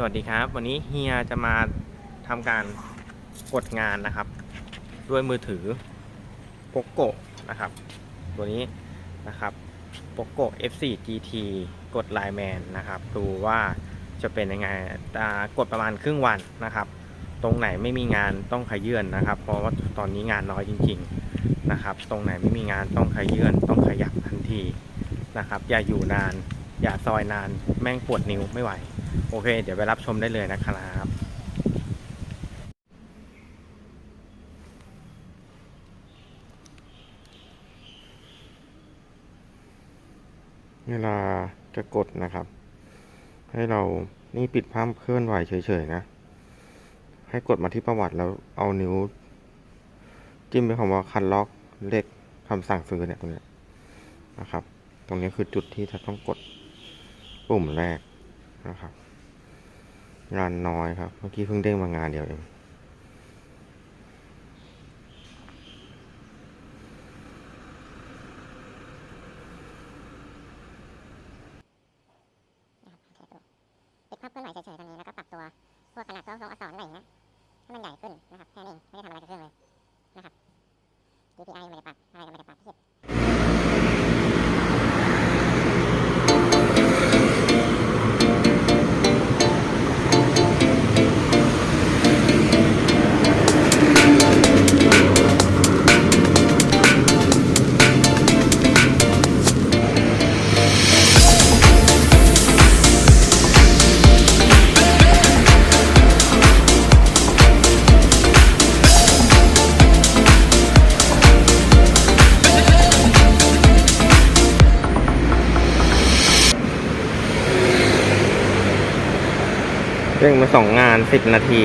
สวัสดีครับ วันนี้เฮียจะมาทำการกดงานนะครับ ด้วยมือถือ POCO นะครับ ตัวนี้นะครับ POCO F4 GT กด Line Man นะครับ ดูว่าจะเป็นยังไงอ่กดประมาณครึ่งวันนะครับ ตรงไหนไม่มีงานต้องขยื่นนะครับ เพราะว่าตอนนี้งานน้อยจริง ๆนะครับ ตรงไหนไม่มีงานต้องขยื่นต้องขยับทันทีนะครับ อย่าอยู่นาน อย่าซอยนานแม่งปวดนิ้วไม่ไหว โอเค เดี๋ยวไปรับชมได้เลยนะครับเวลาจะกดนะครับ ให้เรานี่ปิดภาพเคลื่อนไหวเฉยๆนะ ให้กดมาที่ประวัติแล้วเอานิ้ว จิ้มไปคำว่าคันล็อกเลขคำสั่งซื้อเนี่ยตรงนี้ยนะครับ ตรงนี้คือจุดที่จะต้องกดปุ่มแรกนะครับ งานน้อยครับ เมื่อกี้เพิ่งเด้งมางานเดียวเองปิดภาพเคลื่อนไหวเฉยๆตรงนี้แล้วก็ปรับตัวพวกขนาดตัวอักษรอักษรอะไรอย่างเงี้ยให้มันใหญ่ขึ้นนะครับแค่นี้เองไม่ได้ทำอะไรกับเครื่องเลยนะครับ DPI ไม่ได้ปรับอะไรก็ไม่ได้ปรับที่ เด้งมาสองงานสิบนาที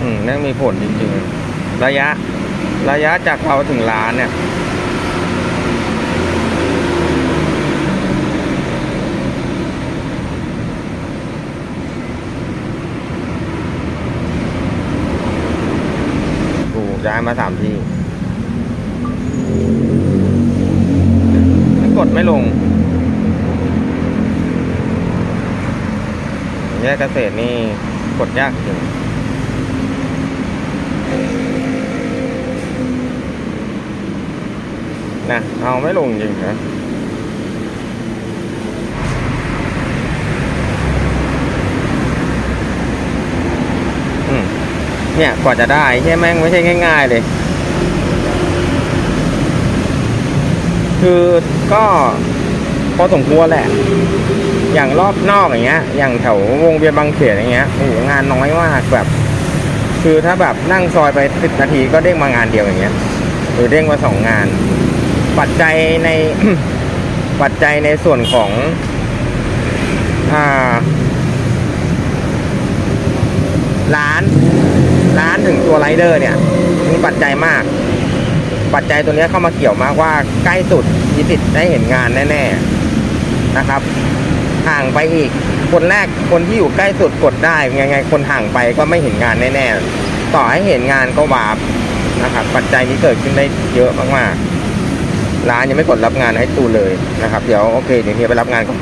อืมนั่นมีผลจริงๆ ระยะ ระยะจากเราถึงร้านเนี่ยกูย้ายมาสามที่กดไม่ลง แยกเกษตรนี่กดยากจริง นะเอาไม่ลงจริงนะเนี่ยกว่าจะได้ใช่แม่งไม่ใช่ง่าย ๆ เลย คือก็พอสมควรแหละ อย่างรอบนอกอย่างเงี้ย อย่างแถววงเวียนบางเขนอย่างเงี้ยโอ้งานน้อยมากแบบ คือถ้าแบบนั่งซอยไปสิบนาทีก็เด้งมางานเดียวอย่างเงี้ย หรือเด้งมาสองงาน ปัจจัยใน ปัจจัยในส่วนของอ่าร้านร้านถึงตัวไรเดอร์เนี่ยมีปัจจัยมาก ปัจจัยตัวเนี้ยเข้ามาเกี่ยวมากว่าใกล้สุดมีสิทธิ์ได้เห็นงานแน่ๆนะครับ ห่างไปอีก คนแรกคนที่อยู่ใกล้สุดกดได้ยังไงคนห่างไปก็ไม่เห็นงานแน่ๆต่อให้เห็นงานก็วาบนะครับ ปัจจัยนี้เกิดขึ้นได้เยอะมากๆ ร้านยังไม่กดรับงานให้ตูเลยนะครับ เดี๋ยวโอเคเดี๋ยวเฮียไปรับงานก่อน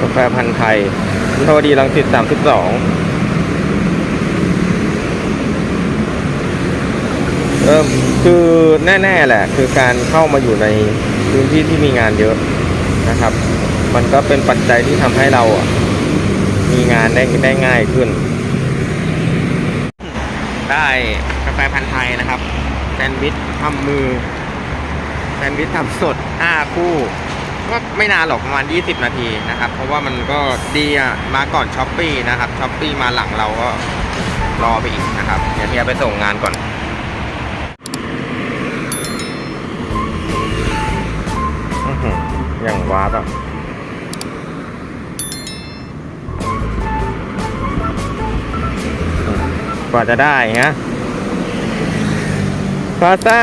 กาแฟพันธุ์ไทยวิภาวดีรังสิตสามสิบสองเริ่มคือแน่ ๆ แหละ คือการเข้ามาอยู่ใน พื้นที่ที่มีงานเยอะนะครับ มันก็เป็นปัจจัยที่ทำให้เราอะมีงานได้ได้ง่ายขึ้น ได้กาแฟพันธุ์ไทยนะครับแซนด์วิชทำมือแซนด์วิชทำสดห้าคู่ก็ไม่นานหรอกประมาณ 20 นาทีนะครับ เพราะว่ามันก็ดีอะมาก่อนช้อปปี้นะครับช้อปปี้มาหลังเราก็รอไปอีกนะครับ เดี๋ยวเฮียไปส่งงานก่อน วาร์ปอะกว่าจะได้ฮะพลาซ่า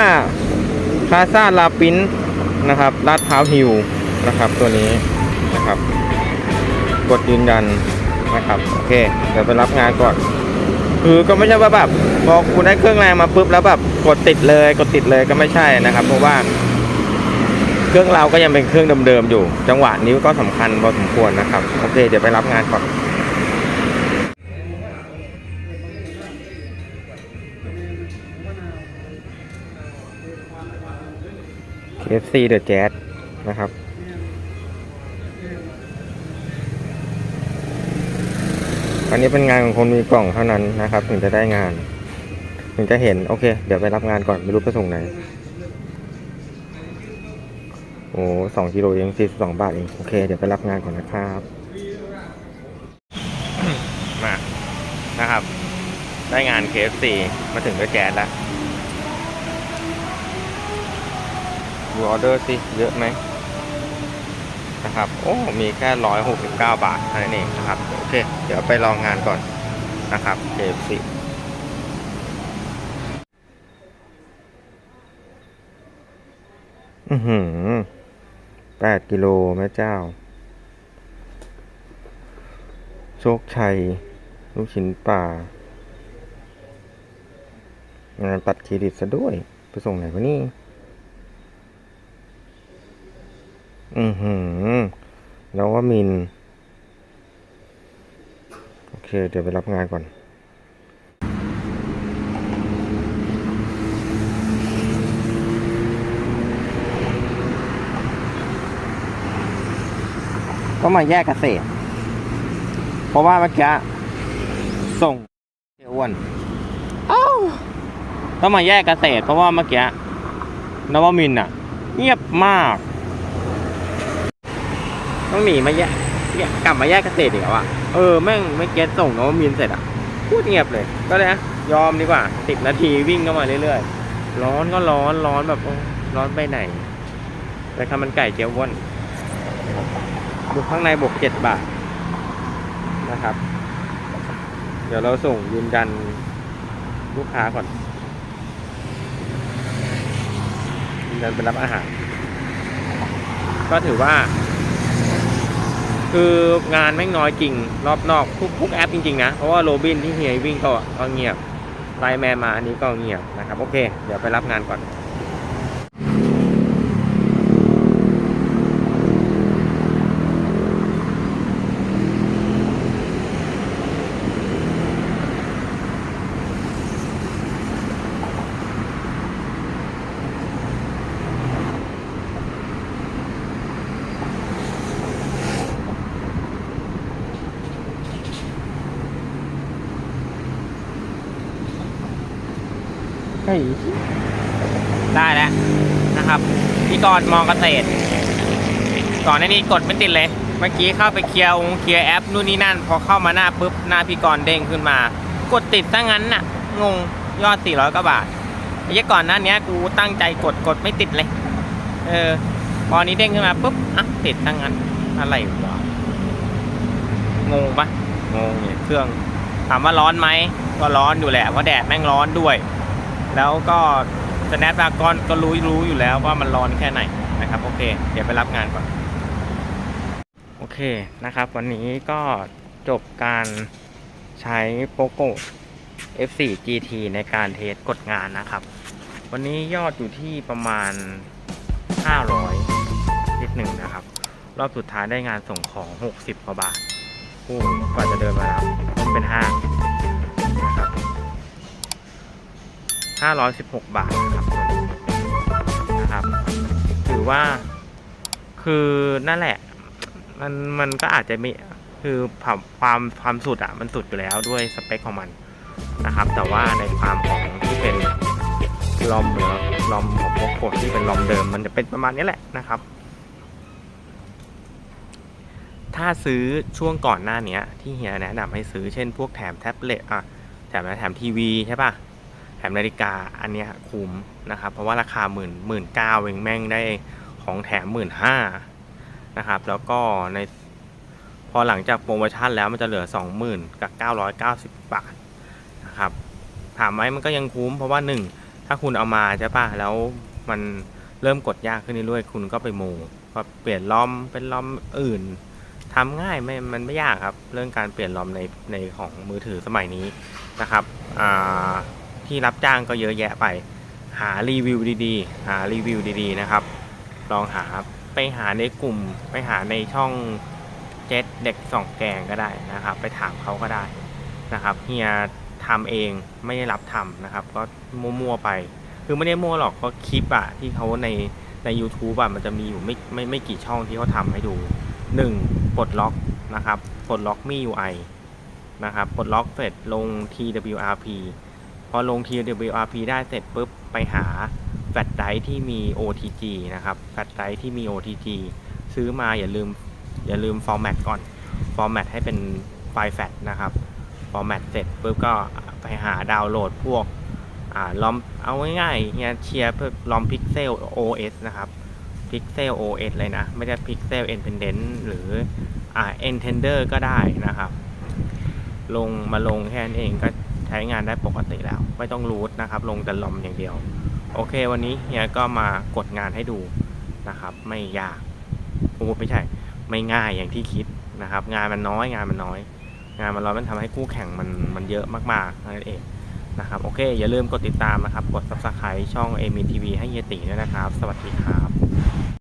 พลาซ่าลาปินนะครับ ลาดพร้าวฮิวนะครับ ตัวนี้นะครับ กดยืนยันนะครับ โอเค เดี๋ยวไปรับงานก่อน คือก็ไม่ใช่ว่าแบบพอคุณได้เครื่องแรงมาปุ๊บแล้วแบบกดติดเลย กดติดเลยก็ไม่ใช่นะครับ เพราะว่า เครื่องเราก็ยังเป็นเครื่องเดิมๆอยู่ จังหวะนิ้วก็สำคัญพอสมควรนะครับโอเคเดี๋ยวไปรับงานก่อน KFC The Jazz นะครับอันนี้เป็นงานของคนมีกล่องเท่านั้นนะครับ ถึงจะได้งาน ถึงจะเห็น โอเค เดี๋ยวไปรับงานก่อน ไม่รู้ไปส่งไหน โอ้สองกิโลเองสี่สิบสองบาทเอง โอเค เดี๋ยวไปรับงานก่อนนะครับ มา นะครับ ได้งาน KFC มาถึงด้วยแก๊สแล้วดูออเดอร์สิ เยอะไหมนะครับ โอ้ มีแค่ร้อยหกสิบเก้าบาทเท่านั้นเองนะครับ โอเค เดี๋ยวไปลองงานก่อนนะครับ KFC อือหือ แปดกิโลแม่เจ้า โชคชัย ลูกชิ้นปลางานปัดเครดิตซะด้วย ไปส่งไหนวะนี่ อือหือ แล้วว่ามิน โอเค เดี๋ยวไปรับงานก่อน ก็มาแยกเกษตร เพราะว่าเมื่อกี้ส่งเจ้าอ้วนอ้าวต้องมาแยกเกษตร เพราะว่าเมื่อกี้นวมินทร์อะ เงียบมาก ต้องหนีมาแยกแยกกลับมาแยกเกษตรอีกแล้วอะเออแม่งไม่เก็ตส่งนวมินทร์เสร็จอะพูดเงียบเลย ก็เลยอะยอมดีกว่าสิบนาทีวิ่งเข้ามาเรื่อยๆ ร้อนก็ร้อนร้อนแบบโอ้ร้อนไปไหนไปทำมันไก่เจียวอ้วน บุกข้างในบวกเจ็ดบาทนะครับ เดี๋ยวเราส่งยืนยันลูกค้าก่อนยืนยันไปรับอาหาร ก็ถือว่า คืองานแม่งน้อยจริง รอบนอกทุกทุกแอปจริงๆนะ เพราะว่าโรบินที่เฮียวิ่งก็ก็เงียบไลแมนมาอันนี้ก็เงียบนะครับ โอเค เดี๋ยวไปรับงานก่อน ได้แล้วนะครับ พี่กรมองเกษตรก่อนหน้านี้กดไม่ติดเลย เมื่อกี้เข้าไปเคลียร์องเคลียร์แอปนู่นนี่นั่น พอเข้ามาหน้าปุ๊บหน้าพี่กรเด้งขึ้นมา กดติดซะงั้นน่ะ งงยอด 400กว่าบาทเหี้ยก่อนหน้านี้กูตั้งใจกดกดไม่ติดเลย เออพอนี้เด้งขึ้นมาปุ๊บอะติดซะงั้นอะไรวะงงปะงงเนี่ยเครื่องถามว่าร้อนไหมก็ร้อนอยู่แหละเพราะแดดแม่งร้อนด้วย แล้วก็สแนปดากอนก็รู้รู้อยู่แล้วว่ามันร้อนแค่ไหนนะครับ โอเค เดี๋ยวไปรับงานก่อน โอเคนะครับ วันนี้ก็จบการใช้ POCO F4 GT ในการเทสกดงานนะครับ วันนี้ยอดอยู่ที่ประมาณ 500นิดหนึ่งนะครับ รอบสุดท้ายได้งานส่งของ 60กว่าบาทโอ้กว่าจะเดินมารับเป็นห้าง 516 บาทนะครับตัวนี้นะครับ ถือว่าคือนั่นแหละ มันมันก็อาจจะมีคือความความสุดอะมันสุดอยู่แล้วด้วยสเปคของมันนะครับ แต่ว่าในความของที่เป็นลอมหรือลอมของพวกโคที่เป็นลอมเดิม มันจะเป็นประมาณนี้แหละนะครับ ถ้าซื้อช่วงก่อนหน้าเนี้ยที่เฮียแนะนำให้ซื้อเช่นพวกแถมแท็บเล็ตอะแถมแถมทีวีใช่ปะ แถมนาฬิกาอันนี้คุ้มนะครับ เพราะว่าราคาหมื่นหมื่นเก้าเองแม่งได้ของแถมหมื่นห้านะครับ แล้วก็ในพอหลังจากโปรโมชั่นแล้วมันจะเหลือ20,000กับ990บาทนะครับ ถามไหมมันก็ยังคุ้ม เพราะว่าหนึ่งถ้าคุณเอามาใช่ปะแล้วมันเริ่มกดยากขึ้นเรื่อยๆคุณก็ไปโมก็เปลี่ยนล้อมเป็นล้อมอื่นทำง่ายไม่มันไม่ยากครับ เรื่องการเปลี่ยนล้อมในในของมือถือสมัยนี้นะครับอ่า ที่รับจ้างก็เยอะแยะไป หารีวิวดีๆ หารีวิวดีๆนะครับ ลองหาไปหาในกลุ่ม ไปหาในช่องเจ็ดเด็กสองแกงก็ได้นะครับ ไปถามเขาก็ได้นะครับเฮียทำเองไม่ได้รับทำนะครับ ก็มั่วๆไป คือไม่ได้มั่วหรอกก็คลิปอะที่เขาในใน u t u b e อะมันจะมีอยู่ไม่ไม่ไม่กี่ช่องที่เขาทำให้ดู 1. ปลดล็อกนะครับปลดล็อกมี UI นะครับปลดล็อกเสร็จลง TWRP พอลง TWRP ได้เสร็จปุ๊บไปหาแฟลชไดร์ที่มี OTG นะครับแฟลชไดร์ที่มี OTG ซื้อมาอย่าลืมอย่าลืมฟอร์แมตก่อนฟอร์แมตให้เป็นไฟล์แฟลชนะครับฟอร์แมตเสร็จปุ๊บก็ไปหาดาวน์โหลดพวกอ่าลอมเอาง่ายๆเนี่ยเชียร์เพื่อลอมพิกเซล OS นะครับ Pixel OS เลยนะ ไม่ใช่ Pixel Independent หรืออ่า Intender ก็ได้นะครับ ลงมาลงแค่นั้นเองก็ ช้งานได้ปกติแล้ว ไม่ต้องรูทนะครับ ลงแต่ลอมอย่างเดียว โอเค วันนี้เฮียก็มากดงานให้ดูนะครับ ไม่ยากโอ้ไม่ใช่ ไม่ง่ายอย่างที่คิดนะครับ งานมันน้อยงานมันน้อย งานมันน้อยมันทำให้คู่แข่งมันมันเยอะมากๆนั่นเองนะครับ โอเค อย่าลืมกดติดตามนะครับ กด subscribe ช่อง a m i n TV ให้เฮียตีด้วยนะครับ สวัสดีครับ